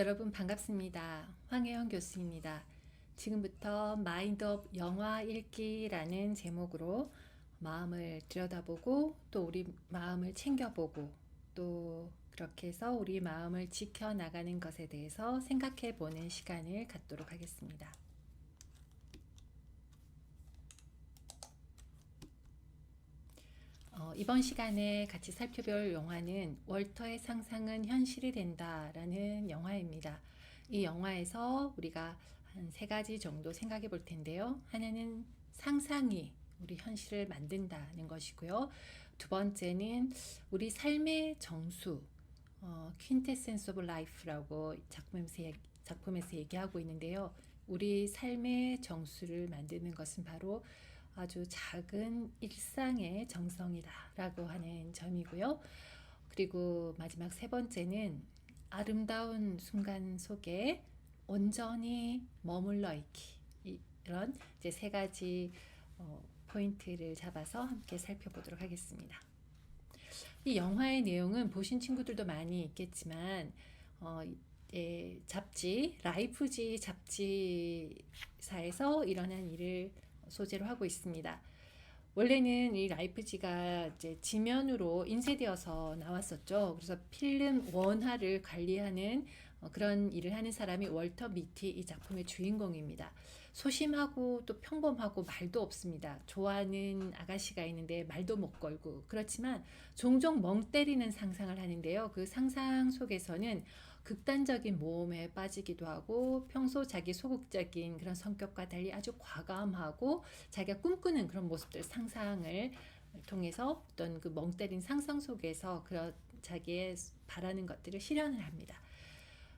여러분 반갑습니다. 황혜영 교수입니다. 지금부터 마인드 업 영화 읽기라는 제목으로 마음을 들여다보고 또 우리 마음을 챙겨보고 또 그렇게 해서 우리 마음을 지켜나가는 것에 대해서 생각해 보는 시간을 갖도록 하겠습니다. 어, 이번 시간에 같이 살펴볼 영화는 월터의 상상은 현실이 된다라는 영화입니다. 이 영화에서 우리가 한 세 가지 정도 생각해 볼 텐데요. 하나는 상상이 우리 현실을 만든다는 것이고요. 두 번째는 우리 삶의 정수, 어, Quintessence of Life라고 작품에서, 작품에서 얘기하고 있는데요. 우리 삶의 정수를 만드는 것은 바로 아주 작은 일상의 정성이다라고 하는 점이고요. 그리고 마지막 세 번째는 아름다운 순간 속에 온전히 머물러 있기 이- 이런 이제 세 가지 어, 포인트를 잡아서 함께 살펴보도록 하겠습니다. 이 영화의 내용은 보신 친구들도 많이 있겠지만 어, 예, 잡지 라이프지 잡지사에서 일어난 일을 소재로 하고 있습니다. 원래는 이 라이프지가 이제 지면으로 인쇄되어서 나왔었죠. 그래서 필름 원화를 관리하는 어, 그런 일을 하는 사람이 월터 미티 이 작품의 주인공입니다. 소심하고 또 평범하고 말도 없습니다. 좋아하는 아가씨가 있는데 말도 못 걸고 그렇지만 종종 멍 때리는 상상을 하는데요. 그 상상 속에서는 극단적인 모험에 빠지기도 하고 평소 자기 소극적인 그런 성격과 달리 아주 과감하고 자기가 꿈꾸는 그런 모습들 상상을 통해서 어떤 그 멍 때린 상상 속에서 그런 자기의 바라는 것들을 실현을 합니다.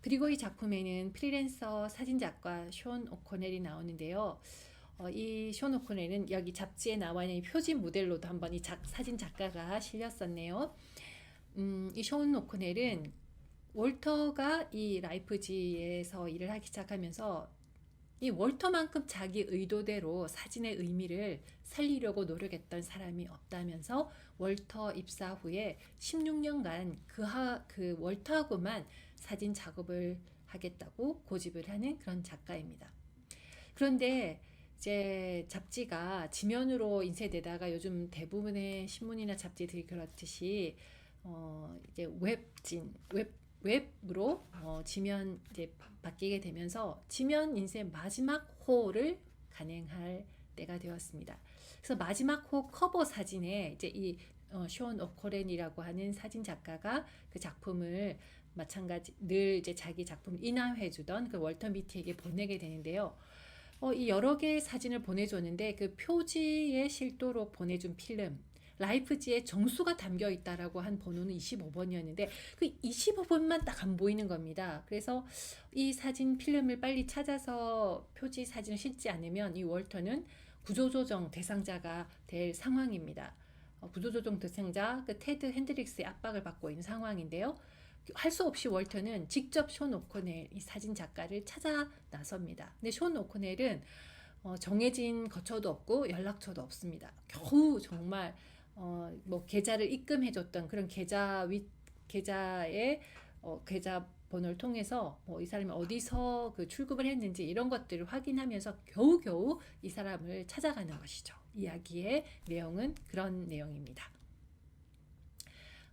그리고 이 작품에는 프리랜서 사진작가 쇼온 오코넬이 나오는데요. 어, 이쇼 오코넬은 여기 잡지에 나와 있는 이 표지 모델로도 한번 이 작, 사진 작가가 실렸었네요. 음, 이쇼 오코넬은 월터가 이 라이프지에서 일을 하기 시작하면서 이 월터만큼 자기 의도대로 사진의 의미를 살리려고 노력했던 사람이 없다면서 월터 입사 후에 16년간 그, 하, 그 월터하고만 사진 작업을 하겠다고 고집을 하는 그런 작가입니다. 그런데 이제 잡지가 지면으로 인쇄되다가 요즘 대부분의 신문이나 잡지들이 그렇듯이 어 이제 웹진 웹 웹으로 어 지면 이제 바 뀌게 되면서 지면 인쇄 마지막 호를 간행할 때가 되었습니다. 그래서 마지막 호 커버 사진에 이제 이쇼 오코렌이라고 하는 사진 작가가 그 작품을 마찬가지 늘 이제 자기 작품을 인화해 주던 그 월터 미티에게 보내게 되는데요. 어, 이 여러 개의 사진을 보내줬는데 그 표지에 실도로 보내준 필름 라이프지에 정수가 담겨 있다라고 한 번호는 25번이었는데 그 25번만 딱 안 보이는 겁니다. 그래서 이 사진 필름을 빨리 찾아서 표지 사진을 실지 않으면 이 월터는 구조조정 대상자가 될 상황입니다. 어, 구조조정 대상자 그 테드 핸드릭스의 압박을 받고 있는 상황인데요. 할 수 없이 월터는 직접 쇼 오코넬 이 사진 작가를 찾아 나섭니다. 근데 쇼 오코넬은 어, 정해진 거처도 없고 연락처도 없습니다. 겨우 정말 어, 뭐 계좌를 입금해줬던 그런 계좌 위 계좌의 어, 계좌 번호를 통해서 뭐 이 사람이 어디서 그 출금을 했는지 이런 것들을 확인하면서 겨우겨우 이 사람을 찾아가는 것이죠. 이야기의 내용은 그런 내용입니다.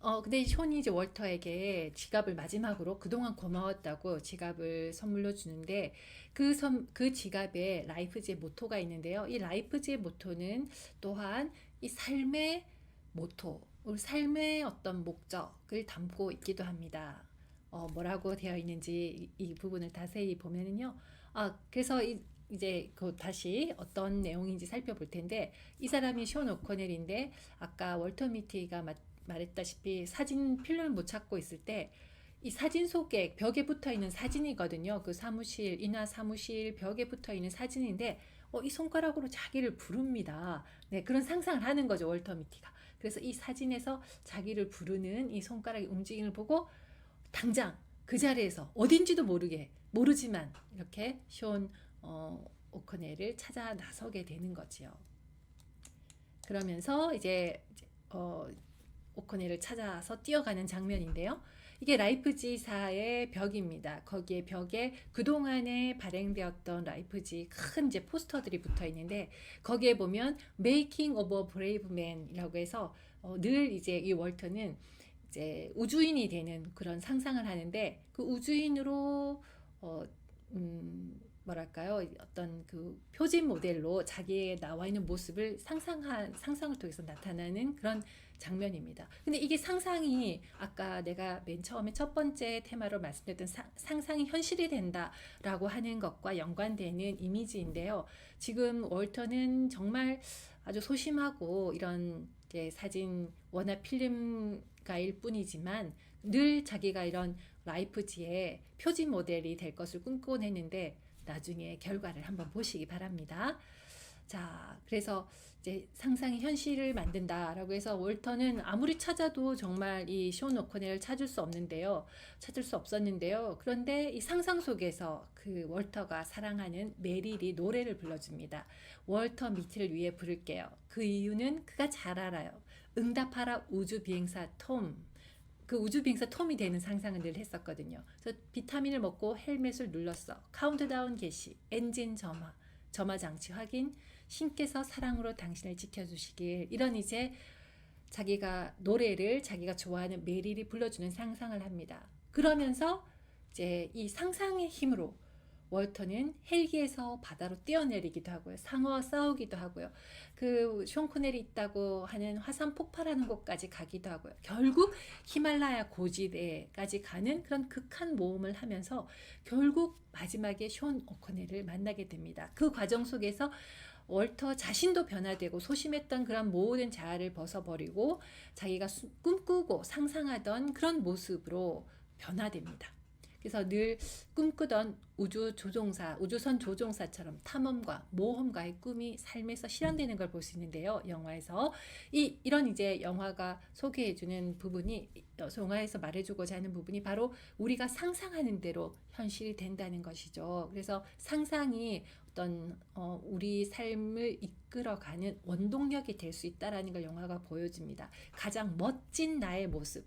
어, 근데 쇼니 이제 월터에게 지갑을 마지막으로 그동안 고마웠다고 지갑을 선물로 주는데 그 선, 그 지갑에 라이프지의 모토가 있는데요. 이 라이프지의 모토는 또한 이 삶의 모토, 삶의 어떤 목적을 담고 있기도 합니다. 어, 뭐라고 되어 있는지 이, 이 부분을 자세히 보면은요. 아, 그래서 이, 이제 그 다시 어떤 내용인지 살펴볼 텐데 이 사람이 쇼 오코넬인데 아까 월터 미티가 말했다시피 사진 필름을 못 찾고 있을 때 이 사진 속에 벽에 붙어 있는 사진이거든요. 그 사무실 인화 사무실 벽에 붙어 있는 사진인데 어, 이 손가락으로 자기를 부릅니다. 네, 그런 상상을 하는 거죠. 월터 미티가. 그래서 이 사진에서 자기를 부르는 이 손가락의 움직임을 보고 당장 그 자리에서 어딘지도 모르게 모르지만 이렇게 쇼 어, 오코넬을 찾아 나서게 되는 거지요. 그러면서 이제 어, 오코넬을 찾아서 뛰어가는 장면인데요. 이게 라이프지사의 벽입니다. 거기에 벽에 그동안에 발행되었던 라이프지 큰 이제 포스터들이 붙어 있는데 거기에 보면 Making of a Man이라고 해서 어, 늘 이제 이 월터는 이제 우주인이 되는 그런 상상을 하는데 그 우주인으로 어, 음, 뭐랄까요 어떤 그 표진 모델로 자기의 나와 있는 모습을 상상한 상상을 통해서 나타나는 그런 장면입니다. 근데 이게 상상이 아까 내가 맨 처음에 첫 번째 테마로 말씀드렸던 사- 상상이 현실이 된다라고 하는 것과 연관되는 이미지인데요. 지금 월터는 정말 아주 소심하고 이런 사진 원화 필름가일 뿐이지만 늘 자기가 이런 라이프지의 표지 모델이 될 것을 꿈꾸곤 했는데 나중에 결과를 한번 보시기 바랍니다. 자, 그래서 이제 상상이 현실을 만든다라고 해서 월터는 아무리 찾아도 정말 이쇼 오코넬을 찾을 수 없는데요. 찾을 수 없었는데요. 그런데 이 상상 속에서 그 월터가 사랑하는 메릴이 노래를 불러줍니다. 월터 미트를 위해 부를게요. 그 이유는 그가 잘 알아요. 응답하라 우주 비행사 톰. 그 우주 비행사 톰이 되는 상상을 늘 했었거든요. 그래서 비타민을 먹고 헬멧을 눌렀어. 카운트다운 개시, 엔진 점화, 점화 장치 확인, 신께서 사랑으로 당신을 지켜주시길 이런 이제 자기가 노래를 자기가 좋아하는 메릴이 불러주는 상상을 합니다. 그러면서 이제 이 상상의 힘으로 월터는 헬기에서 바다로 뛰어내리기도 하고요. 상어와 싸우기도 하고요. 그숀 코넬이 있다고 하는 화산 폭발하는 곳까지 가기도 하고요. 결국 히말라야 고지대까지 가는 그런 극한 모험을 하면서 결국 마지막에 숀 오코넬을 만나게 됩니다. 그 과정 속에서 월터 자신도 변화되고 소심했던 그런 모든 자아를 벗어버리고 자기가 수- 꿈꾸고 상상하던 그런 모습으로 변화됩니다. 그래서 늘 꿈꾸던 우주 조종사, 우주선 조종사처럼 탐험과 모험가의 꿈이 삶에서 실현되는 걸 볼 수 있는데요. 영화에서 이 이런 이제 영화가 소개해 주는 부분이 어, 영화에서 말해 주고자 하는 부분이 바로 우리가 상상하는 대로 현실이 된다는 것이죠. 그래서 상상이 어떤 어, 우리 삶을 이끌어가는 원동력이 될 수 있다라는 걸 영화가 보여줍니다. 가장 멋진 나의 모습,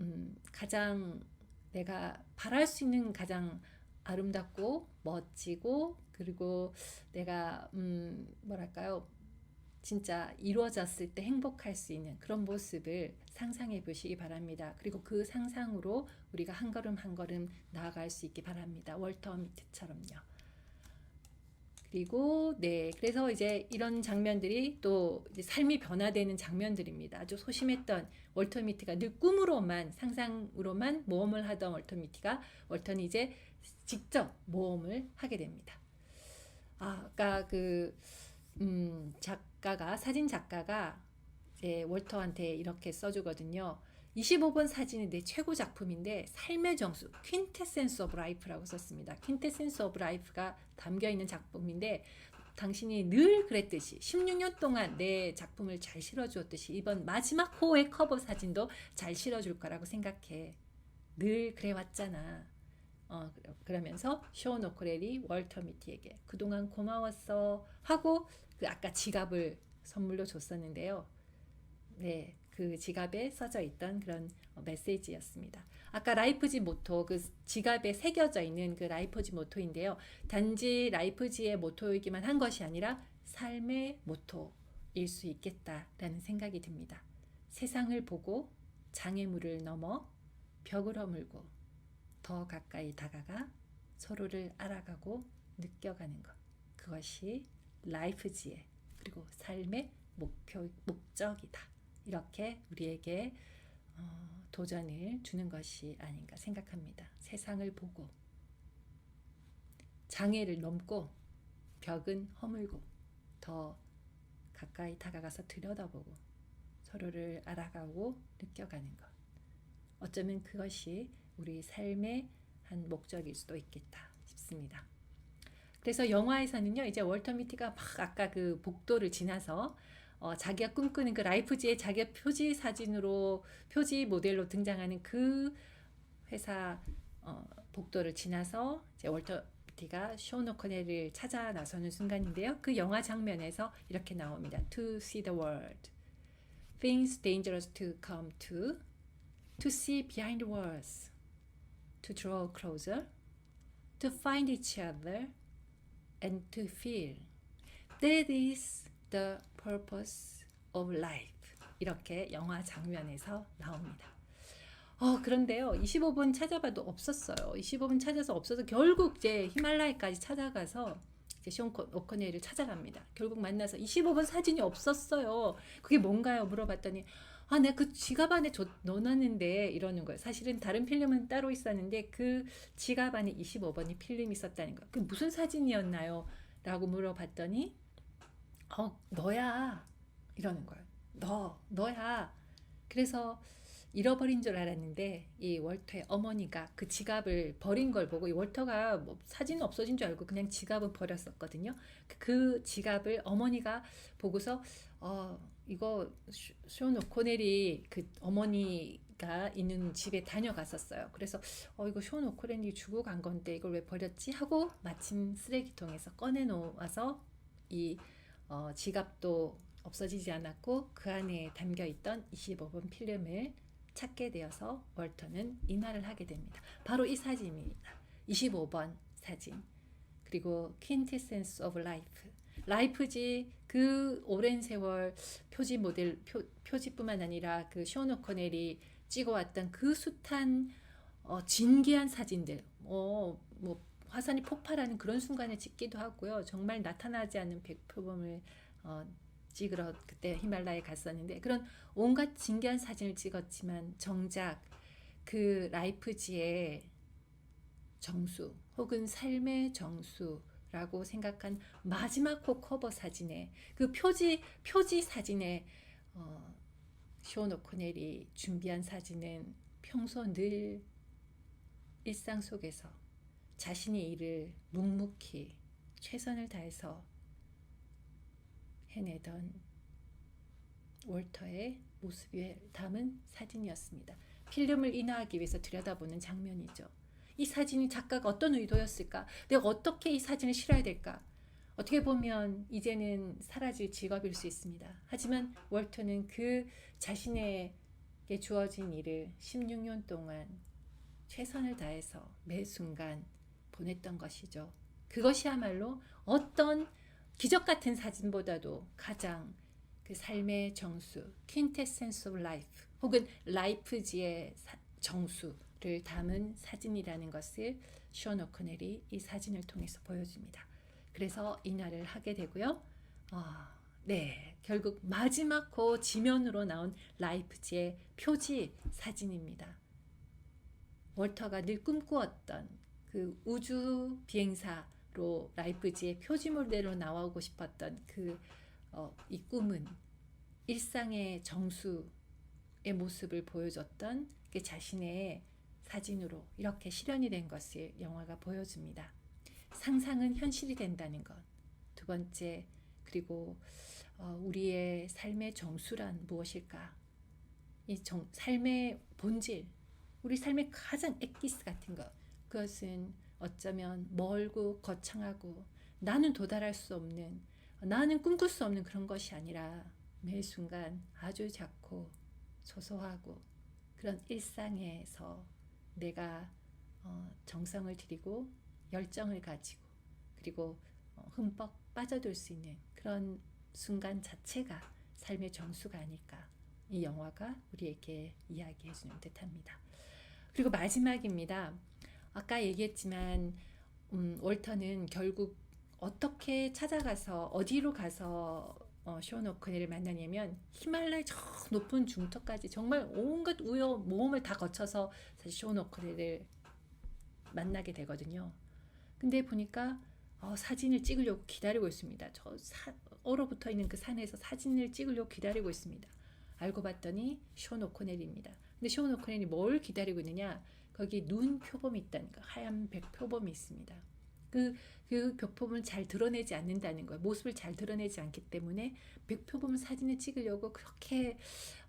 음, 가장 내가 바랄 수 있는 가장 아름답고 멋지고 그리고 내가 음, 뭐랄까요 진짜 이루어졌을 때 행복할 수 있는 그런 모습을 상상해 보시기 바랍니다. 그리고 그 상상으로 우리가 한 걸음 한 걸음 나아갈 수 있기 바랍니다. 월터 미트처럼요. 그리고 네 그래서 이제 이런 장면들이 또 이제 삶이 변화되는 장면들입니다. 아주 소심했던 월터 미티가 늘 꿈으로만 상상으로만 모험을 하던 월터 미티가 월터는 이제 직접 모험을 하게 됩니다. 아, 아까 그 음, 작가가 사진 작가가 이제 월터한테 이렇게 써주거든요. 25번 사진이 내 최고 작품인데 삶의 정수 퀸테센스 오브 라이프라고 썼습니다. 퀸테센스 오브 라이프가 담겨 있는 작품인데 당신이 늘 그랬듯이 16년 동안 내 작품을 잘 실어주었듯이 이번 마지막 호의 커버 사진도 잘 실어줄 거라고 생각해. 늘 그래 왔잖아. 어, 그러면서 쇼 노코렐이 월터 미티에게 그동안 고마웠어 하고 그 아까 지갑을 선물로 줬었는데요. 네, 그 지갑에 써져 있던 그런 어, 메시지였습니다. 아까 라이프지 모토 그 지갑에 새겨져 있는 그 라이프지 모토인데요. 단지 라이프지의 모토이기만 한 것이 아니라 삶의 모토일 수 있겠다라는 생각이 듭니다. 세상을 보고 장애물을 넘어 벽을 허물고 더 가까이 다가가 서로를 알아가고 느껴가는 것. 그것이 라이프지의 그리고 삶의 목표 목적이다. 이렇게 우리에게 어, 도전을 주는 것이 아닌가 생각합니다. 세상을 보고 장애를 넘고 벽은 허물고 더 가까이 다가가서 들여다보고 서로를 알아가고 느껴가는 것. 어쩌면 그것이 우리 삶의 한 목적일 수도 있겠다 싶습니다. 그래서 영화에서는요, 이제 월터 미티가 막 아까 그 복도를 지나서 어, 자기가 꿈꾸는 그 라이프지의 자기가 표지 사진으로 표지 모델로 등장하는 그 회사 어, 복도를 지나서 이제 월터 미티가 쇼 노코넬을 찾아 나서는 순간인데요. 그 영화 장면에서 이렇게 나옵니다. To see the world, things dangerous to come to, to see behind walls, to draw closer, to find each other, and to feel. That is the purpose of life. 이렇게 영화 장면에서 나옵니다. 어, 그런데요. 25분 찾아봐도 없었어요. 25분 찾아서 없어서 결국 이제 히말라야까지 찾아가서 이제 쇼 오코네를 찾아갑니다. 결국 만나서 25분 사진이 없었어요. 그게 뭔가요? 물어봤더니 아, 내가 그 지갑 안에 줘- 넣어놨는데 이러는 거예요. 사실은 다른 필름은 따로 있었는데 그 지갑 안에 25번이 필름이 있었다는 거예요. 그 무슨 사진이었나요? 라고 물어봤더니 어, 너야. 이러는 거예요. 너, 너야. 그래서 잃어버린 줄 알았는데 이 월터의 어머니가 그 지갑을 버린 걸 보고 이 월터가 뭐 사진은 없어진 줄 알고 그냥 지갑은 버렸었거든요. 그- 그 지갑을 어머니가 보고서 어 이거 쇼- 쇼 오코넬이 그 어머니가 있는 집에 다녀갔었어요. 그래서 어 이거 쇼 오코넬이 주고 간 건데 이걸 왜 버렸지 하고 마침 쓰레기통에서 꺼내 놓아서 이 어, 지갑도 없어지지 않았고 그 안에 담겨 있던 25번 필름을 찾게 되어서 월터는 인화를 하게 됩니다. 바로 이 사진입니다. 25번 사진. 그리고 퀸티센스 오브 라이프. 라이프지 그 오랜 세월 표지 모델 표, 표지뿐만 아니라 그쇼 오코넬이 찍어왔던 그 숱한 어, 진기한 사진들. 어, 뭐 화산이 폭발하는 그런 순간을 찍기도 하고요. 정말 나타나지 않는 백표범을 어, 찍으러 그때 히말라야에 갔었는데 그런 온갖 진기한 사진을 찍었지만 정작 그 라이프지의 정수 혹은 삶의 정수라고 생각한 마지막 호 커버 사진에 그 표지 표지 사진에 어, 쇼 오코넬이 준비한 사진은 평소 늘 일상 속에서 자신의 일을 묵묵히 최선을 다해서 해내던 월터의 모습을 담은 사진이었습니다. 필름을 인화하기 위해서 들여다보는 장면이죠. 이 사진이 작가가 어떤 의도였을까? 내가 어떻게 이 사진을 실어야 될까? 어떻게 보면 이제는 사라질 직업일 수 있습니다. 하지만 월터는 그 자신에게 주어진 일을 16년 동안 최선을 다해서 매 순간 보냈던 것이죠. 그것이야말로 어떤 기적 같은 사진보다도 가장 그 삶의 정수, quintessence of life, 혹은 라이프지의 사- 정수를 담은 사진이라는 것을 쇼 오코넬이 이 사진을 통해서 보여줍니다. 그래서 인화를 하게 되고요. 아, 네, 결국 마지막 호 지면으로 나온 라이프지의 표지 사진입니다. 월터가 늘 꿈꾸었던 그 우주 비행사로 라이프지의 표지물대로 나오고 싶었던 그 어, 이 꿈은 일상의 정수의 모습을 보여줬던 그 자신의 사진으로 이렇게 실현이 된 것을 영화가 보여줍니다. 상상은 현실이 된다는 것. 두 번째, 그리고 어, 우리의 삶의 정수란 무엇일까? 이 정, 삶의 본질, 우리 삶의 가장 엑기스 같은 것. 그것은 어쩌면 멀고 거창하고 나는 도달할 수 없는 나는 꿈꿀 수 없는 그런 것이 아니라 매 순간 아주 작고 소소하고 그런 일상에서 내가 어, 정성을 들이고 열정을 가지고 그리고 어, 흠뻑 빠져들 수 있는 그런 순간 자체가 삶의 정수가 아닐까 이 영화가 우리에게 이야기해 주는 듯합니다. 그리고 마지막입니다. 아까 얘기했지만 음, 월터는 결국 어떻게 찾아가서 어디로 가서 어, 쇼 오코넬을 만나냐면 히말라야 저 높은 중턱까지 정말 온갖 우여 모험을 다 거쳐서 사실 쇼 오코넬을 만나게 되거든요. 근데 보니까 어, 사진을 찍으려고 기다리고 있습니다. 저 사, 얼어붙어 있는 그 산에서 사진을 찍으려고 기다리고 있습니다. 알고 봤더니 쇼 오코넬입니다. 근데 쇼 오코넬이 뭘 기다리고 있느냐? 거기 눈 표범이 있다는 거, 하얀 백 표범이 있습니다. 그, 그 벽표범을 잘 드러내지 않는다는 거예요. 모습을 잘 드러내지 않기 때문에 백표범 사진을 찍으려고 그렇게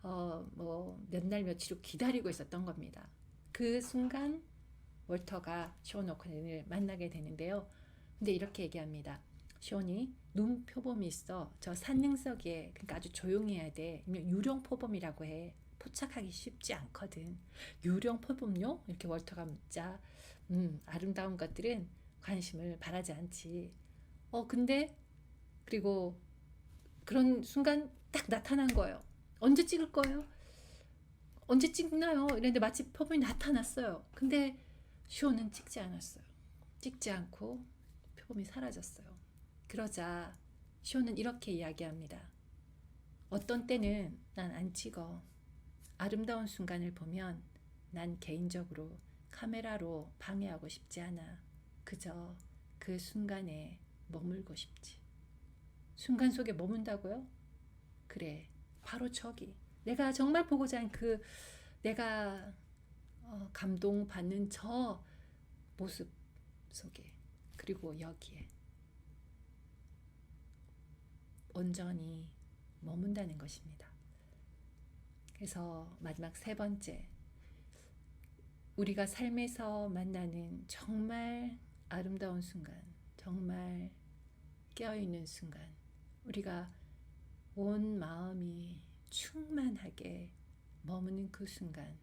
어, 뭐 몇 날 며칠 후 기다리고 있었던 겁니다. 그 순간 월터가 쇼 오코넬을 만나게 되는데요. 근데 이렇게 얘기합니다. 쇼니 눈 표범이 있어. 저 산능석에 그러니까 아주 조용해야 돼. 유령 표범이라고 해. 포착하기 쉽지 않거든. 유령 표범용 이렇게 월터가 묻자. 음, 아름다운 것들은 관심을 바라지 않지. 어, 근데 그리고 그런 순간 딱 나타난 거예요. 언제 찍을 거예요? 언제 찍나요? 이랬는데 마치 표범이 나타났어요. 근데 쇼는 찍지 않았어요. 찍지 않고 표범이 사라졌어요. 그러자 쇼는 이렇게 이야기합니다. 어떤 때는 난 안 찍어. 아름다운 순간을 보면 난 개인적으로 카메라로 방해하고 싶지 않아. 그저 그 순간에 머물고 싶지. 순간 속에 머문다고요? 그래. 바로 저기. 내가 정말 보고자 한 그 내가 어, 감동받는 저 모습 속에 그리고 여기에 온전히 머문다는 것입니다. 그래서 마지막 세 번째 우리가 삶에서 만나는 정말 아름다운 순간, 정말 깨어있는 순간, 우리가 온 마음이 충만하게 머무는 그 순간,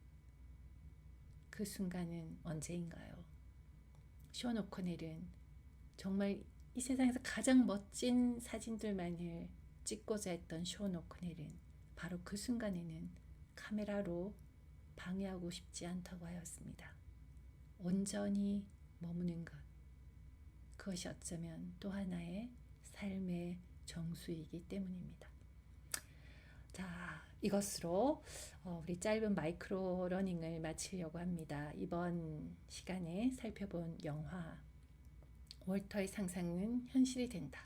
그 순간은 언제인가요? 쇼 오코넬은 정말 이 세상에서 가장 멋진 사진들만을 찍고자 했던 쇼 오코넬은 바로 그 순간에는 카메라로 방해하고 싶지 않다고 하였습니다. 온전히 머무는 것. 그것이 어쩌면 또 하나의 삶의 정수이기 때문입니다. 자, 이것으로 어, 우리 짧은 마이크로 러닝을 마치려고 합니다. 이번 시간에 살펴본 영화 월터의 상상은 현실이 된다.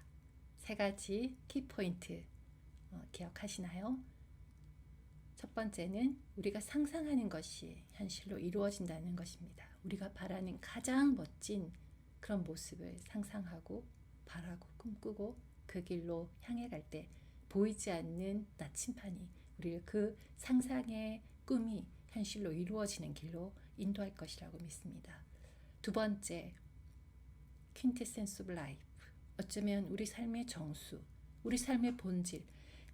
세 가지 키포인트 어, 기억하시나요? 첫 번째는 우리가 상상하는 것이 현실로 이루어진다는 것입니다. 우리가 바라는 가장 멋진 그런 모습을 상상하고 바라고 꿈꾸고 그 길로 향해 갈 때 보이지 않는 나침판이 우리를 그 상상의 꿈이 현실로 이루어지는 길로 인도할 것이라고 믿습니다. 두 번째, 퀸테센스 오브 라이프. 어쩌면 우리 삶의 정수, 우리 삶의 본질,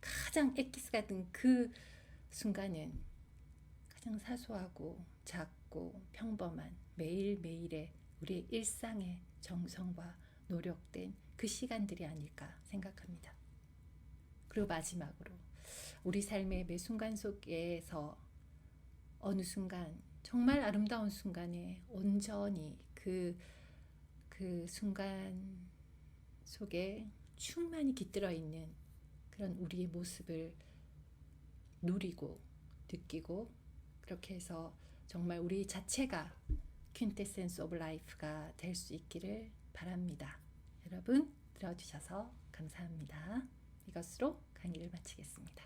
가장 엑기스 같은 그 순간은 가장 사소하고 작고 평범한 매일매일의 우리의 일상의 정성과 노력된 그 시간들이 아닐까 생각합니다. 그리고 마지막으로 우리 삶의 매 순간 속에서 어느 순간 정말 아름다운 순간에 온전히 그, 그 순간 속에 충만히 깃들어 있는 그런 우리의 모습을 누리고 느끼고 그렇게 해서 정말 우리 자체가 퀸테센스 오브 라이프가 될 수 있기를 바랍니다. 여러분 들어주셔서 감사합니다. 이것으로 강의를 마치겠습니다.